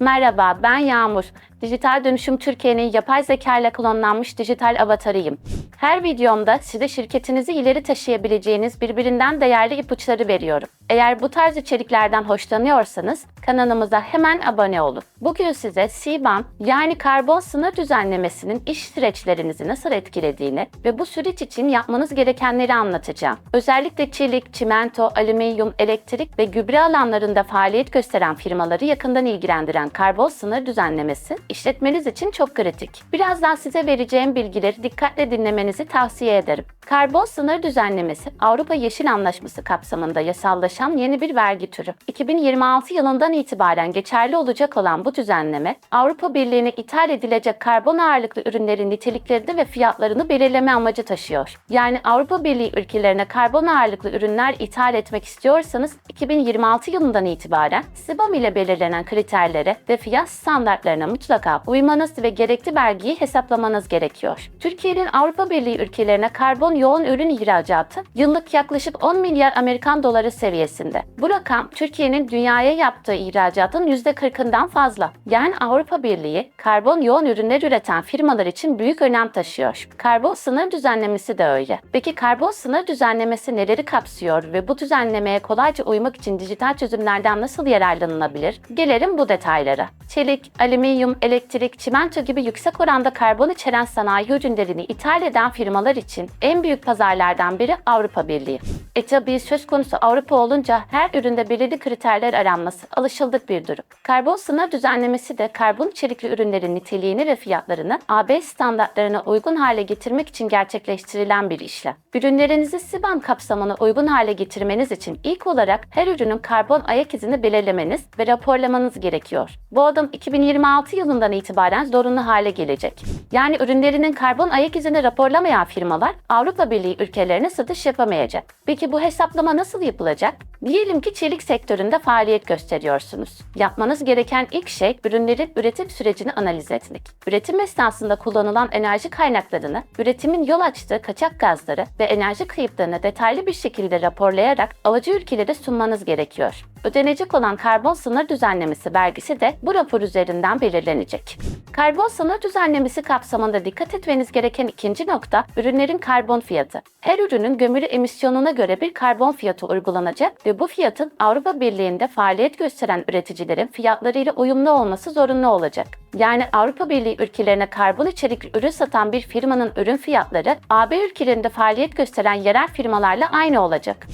Merhaba, ben Yağmur. Dijital Dönüşüm Türkiye'nin yapay zeka ile klonlanmış dijital avatarıyım. Her videomda size şirketinizi ileri taşıyabileceğiniz birbirinden değerli ipuçları veriyorum. Eğer bu tarz içeriklerden hoşlanıyorsanız kanalımıza hemen abone olun. Bugün size CBAM yani karbon sınır düzenlemesinin iş süreçlerinizi nasıl etkilediğini ve bu süreç için yapmanız gerekenleri anlatacağım. Özellikle çelik, çimento, alüminyum, elektrik ve gübre alanlarında faaliyet gösteren firmaları yakından ilgilendiren karbon sınır düzenlemesi işletmeniz için çok kritik. Birazdan size vereceğim bilgileri dikkatle dinlemenizi tavsiye ederim. Karbon sınır düzenlemesi Avrupa Yeşil Anlaşması kapsamında yasallaşan yeni bir vergi türü. 2026 yılından itibaren geçerli olacak olan bu düzenleme Avrupa Birliği'ne ithal edilecek karbon ağırlıklı ürünlerin niteliklerini ve fiyatlarını belirleme amacı taşıyor. Yani Avrupa Birliği ülkelerine karbon ağırlıklı ürünler ithal etmek istiyorsanız 2026 yılından itibaren SİBAM ile belirlenen kriterlere ve fiyat standartlarına mutlaka uymanız ve gerekli vergiyi hesaplamanız gerekiyor. Türkiye'nin Avrupa Birliği ülkelerine karbon yoğun ürün ihracatı yıllık yaklaşık 10 milyar Amerikan doları seviyesinde. Bu rakam Türkiye'nin dünyaya yaptığı ihracatın %40'ından fazla. Yani Avrupa Birliği karbon yoğun ürünler üreten firmalar için büyük önem taşıyor. Karbon sınır düzenlemesi de öyle. Peki karbon sınır düzenlemesi neleri kapsıyor ve bu düzenlemeye kolayca uymak için dijital çözümlerden nasıl yararlanılabilir? Gelelim bu detaylara. Çelik, alüminyum, elektrik, çimento gibi yüksek oranda karbon içeren sanayi ürünlerini ithal eden firmalar için en büyük pazarlardan biri Avrupa Birliği. E tabi söz konusu Avrupa olunca her üründe belirli kriterler aranması alışıldık bir durum. Karbon sınır düzenlemesi de karbon içerikli ürünlerin niteliğini ve fiyatlarını AB standartlarına uygun hale getirmek için gerçekleştirilen bir işlem. Ürünlerinizi SİBAM kapsamına uygun hale getirmeniz için ilk olarak her ürünün karbon ayak izini belirlemeniz ve raporlamanız gerekiyor. Bu adım 2026 yılından itibaren zorunlu hale gelecek. Yani ürünlerinin karbon ayak izini raporlamayan firmalar Avrupa Birliği ülkelerine satış yapamayacak. Peki bu hesaplama nasıl yapılacak? Diyelim ki çelik sektöründe faaliyet gösteriyorsunuz. Yapmanız gereken ilk şey ürünlerin üretim sürecini analiz etmek. Üretim esnasında kullanılan enerji kaynaklarını, üretimin yol açtığı kaçak gazları ve enerji kayıplarını detaylı bir şekilde raporlayarak alıcı ülkelere sunmanız gerekiyor. Ödenecek olan karbon sınır düzenlemesi vergisi de bu rapor üzerinden belirlenecek. Karbon sınır düzenlemesi kapsamında dikkat etmeniz gereken ikinci nokta ürünlerin karbon fiyatı. Her ürünün gömülü emisyonuna göre bir karbon fiyatı uygulanacak ve bu fiyatın Avrupa Birliği'nde faaliyet gösteren üreticilerin fiyatlarıyla uyumlu olması zorunlu olacak. Yani Avrupa Birliği ülkelerine karbon içerikli ürün satan bir firmanın ürün fiyatları AB ülkelerinde faaliyet gösteren yerel firmalarla aynı olacak.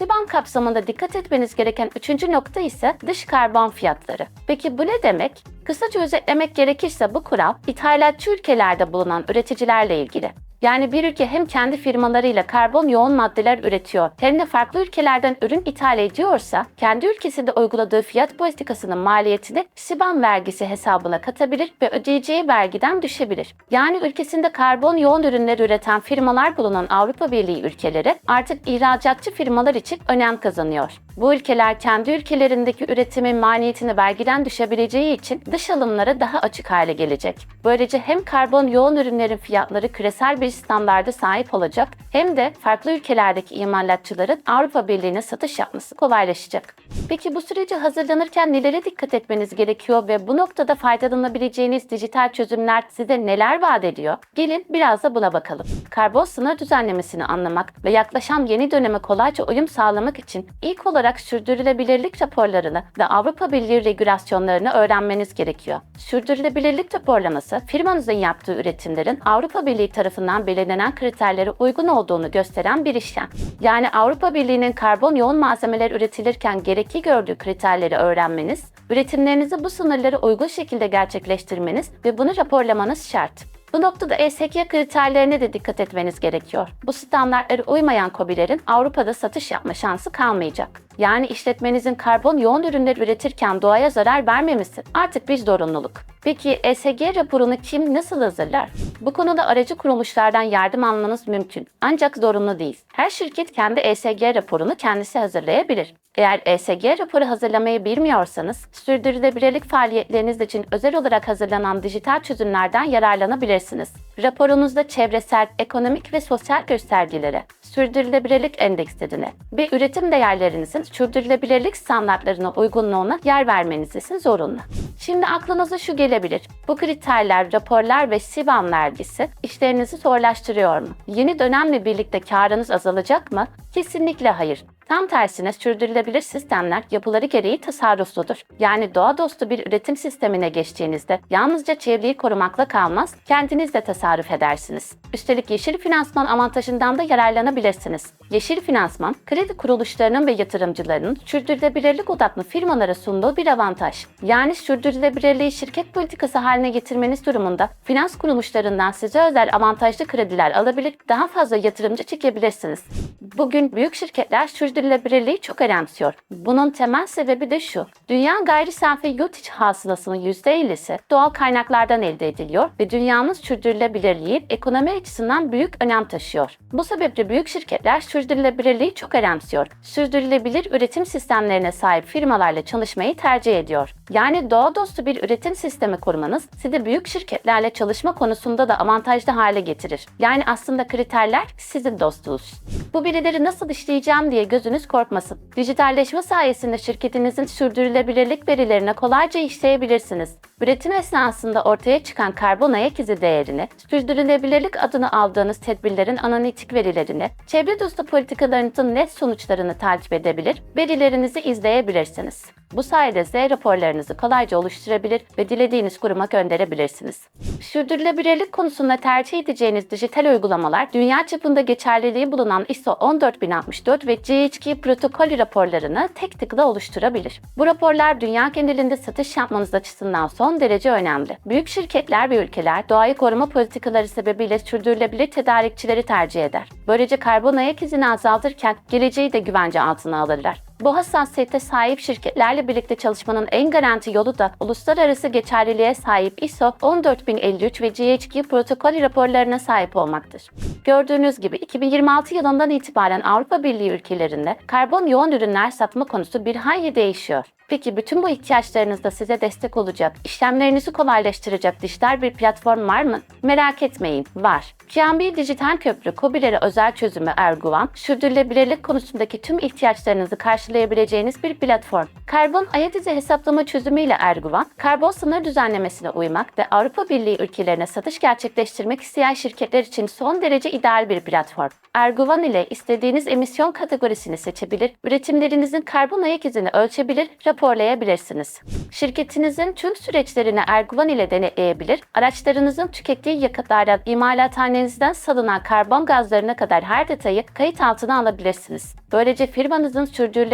SİBAM kapsamında dikkat etmeniz gereken üçüncü nokta ise dış karbon fiyatları. Peki bu ne demek? Kısaca özetlemek gerekirse bu kural, ithalatçı ülkelerde bulunan üreticilerle ilgili. Yani bir ülke hem kendi firmalarıyla karbon yoğun maddeler üretiyor hem de farklı ülkelerden ürün ithal ediyorsa kendi ülkesinde uyguladığı fiyat politikasının maliyetini SİBAM vergisi hesabına katabilir ve ödeyeceği vergiden düşebilir. Yani ülkesinde karbon yoğun ürünler üreten firmalar bulunan Avrupa Birliği ülkeleri artık ihracatçı firmalar için önem kazanıyor. Bu ülkeler kendi ülkelerindeki üretimin maliyetini vergiden düşebileceği için dış alımlara daha açık hale gelecek. Böylece hem karbon yoğun ürünlerin fiyatları küresel bir standarda sahip olacak hem de farklı ülkelerdeki imalatçıların Avrupa Birliği'ne satış yapması kolaylaşacak. Peki bu sürece hazırlanırken nelere dikkat etmeniz gerekiyor ve bu noktada faydalanabileceğiniz dijital çözümler size neler vaat ediyor? Gelin biraz da buna bakalım. Karbon sınır düzenlemesini anlamak ve yaklaşan yeni döneme kolayca uyum sağlamak için ilk olarak sürdürülebilirlik raporlarını ve Avrupa Birliği regülasyonlarını öğrenmeniz gerekiyor. Sürdürülebilirlik raporlaması, firmanızın yaptığı üretimlerin Avrupa Birliği tarafından belirlenen kriterlere uygun olduğunu gösteren bir işlem. Yani Avrupa Birliği'nin karbon yoğun malzemeler üretilirken gerekli gördüğü kriterleri öğrenmeniz, üretimlerinizi bu sınırlara uygun şekilde gerçekleştirmeniz ve bunu raporlamanız şart. Bu noktada ESG kriterlerine de dikkat etmeniz gerekiyor. Bu standartlara uymayan KOBİ'lerin Avrupa'da satış yapma şansı kalmayacak. Yani işletmenizin karbon yoğun ürünler üretirken doğaya zarar vermemesi artık bir zorunluluk. Peki ESG raporunu kim nasıl hazırlar? Bu konuda aracı kuruluşlardan yardım almanız mümkün. Ancak zorunlu değil. Her şirket kendi ESG raporunu kendisi hazırlayabilir. Eğer ESG raporu hazırlamayı bilmiyorsanız, sürdürülebilirlik faaliyetleriniz için özel olarak hazırlanan dijital çözümlerden yararlanabilirsiniz. Raporunuzda çevresel, ekonomik ve sosyal göstergelere, sürdürülebilirlik endekslerine ve üretim değerlerinizin sürdürülebilirlik standartlarına uygunluğuna yer vermeniz ise zorunlu. Şimdi aklınıza şu gelebilir. Bu kriterler, raporlar ve SİBAM vergisi işlerinizi zorlaştırıyor mu? Yeni dönemle birlikte karınız azalacak mı? Kesinlikle hayır. Tam tersine sürdürülebilir sistemler yapıları gereği tasarrufludur. Yani doğa dostu bir üretim sistemine geçtiğinizde yalnızca çevreyi korumakla kalmaz, kendiniz de tasarruf edersiniz. Üstelik yeşil finansman avantajından da yararlanabilirsiniz. Yeşil finansman, kredi kuruluşlarının ve yatırımcılarının sürdürülebilirlik odaklı firmalara sunduğu bir avantaj. Yani sürdürülebilirliği şirket politikası haline getirmeniz durumunda finans kuruluşlarından size özel avantajlı krediler alabilir, daha fazla yatırımcı çekebilirsiniz. Bugün büyük şirketler sürdürülebilirliği çok önemsiyor. Bunun temel sebebi de şu. Dünya gayri safi yurt içi hasılasının %50'si doğal kaynaklardan elde ediliyor ve dünyanın sürdürülebilirliği ekonomi açısından büyük önem taşıyor. Bu sebeple büyük şirketler sürdürülebilirliği çok önemsiyor. Sürdürülebilir üretim sistemlerine sahip firmalarla çalışmayı tercih ediyor. Yani doğa dostu bir üretim sistemi kurmanız sizi büyük şirketlerle çalışma konusunda da avantajlı hale getirir. Yani aslında kriterler sizin dostunuz. Bu birileri nasıl işleyeceğim diye gözünüz korkmasın. Dijitalleşme sayesinde şirketinizin sürdürülebilirlik verilerine kolayca işleyebilirsiniz. Üretim esnasında ortaya çıkan karbon ayak izi değerini, sürdürülebilirlik adını aldığınız tedbirlerin analitik verilerini, çevre dostu politikalarınızın net sonuçlarını takip edebilir, verilerinizi izleyebilirsiniz. Bu sayede Z raporlarınızı kolayca oluşturabilir ve dilediğiniz kuruma gönderebilirsiniz. Sürdürülebilirlik konusunda tercih edeceğiniz dijital uygulamalar, dünya çapında geçerliliği bulunan ISO 14064 ve GHG protokolü raporlarını tek tıkla oluşturabilir. Bu raporlar dünya genelinde satış yapmanız açısından son derece önemli. Büyük şirketler ve ülkeler doğayı koruma politikaları sebebiyle sürdürülebilir tedarikçileri tercih eder. Böylece karbon ayak izini azaltırken geleceği de güvence altına alırlar. Bu hassasiyete sahip şirketlerle birlikte çalışmanın en garanti yolu da uluslararası geçerliliğe sahip ISO 14053 ve GHG protokol raporlarına sahip olmaktır. Gördüğünüz gibi 2026 yılından itibaren Avrupa Birliği ülkelerinde karbon yoğun ürünler satma konusu bir hayli değişiyor. Peki bütün bu ihtiyaçlarınızda size destek olacak, işlemlerinizi kolaylaştıracak dijital bir platform var mı? Merak etmeyin, var. QNB Dijital Köprü COBİ'lere özel çözümü Erguvan, sürdürülebilirlik konusundaki tüm ihtiyaçlarınızı karşılayabileceğiniz bir platform. Karbon ayak izi hesaplama çözümüyle Erguvan, karbon sınır düzenlemesine uymak ve Avrupa Birliği ülkelerine satış gerçekleştirmek isteyen şirketler için son derece ideal bir platform. Erguvan ile istediğiniz emisyon kategorisini seçebilir, üretimlerinizin karbon ayak izini ölçebilir, raporlayabilirsiniz. Şirketinizin tüm süreçlerini Erguvan ile denetleyebilir, araçlarınızın tükettiği yakıtlardan imalathanenizden salınan karbon gazlarına kadar her detayı kayıt altına alabilirsiniz. Böylece firmanızın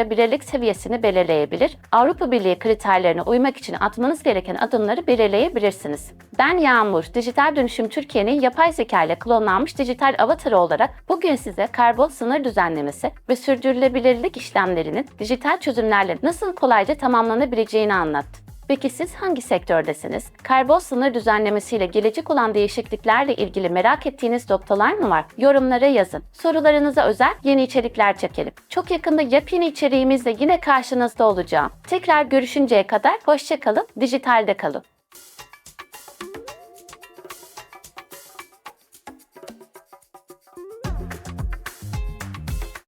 sürdürülebilirlik seviyesini belirleyebilir, Avrupa Birliği kriterlerine uymak için atmanız gereken adımları belirleyebilirsiniz. Ben Yağmur, Dijital Dönüşüm Türkiye'nin yapay zeka ile klonlanmış dijital avatarı olarak bugün size karbon sınır düzenlemesi ve sürdürülebilirlik işlemlerinin dijital çözümlerle nasıl kolayca tamamlanabileceğini anlattım. Peki siz hangi sektördesiniz? Karbon sınır düzenlemesiyle gelecek olan değişikliklerle ilgili merak ettiğiniz noktalar mı var? Yorumlara yazın. Sorularınıza özel yeni içerikler çekelim. Çok yakında yepyeni içeriğimizle yine karşınızda olacağım. Tekrar görüşünceye kadar hoşçakalın, dijitalde kalın.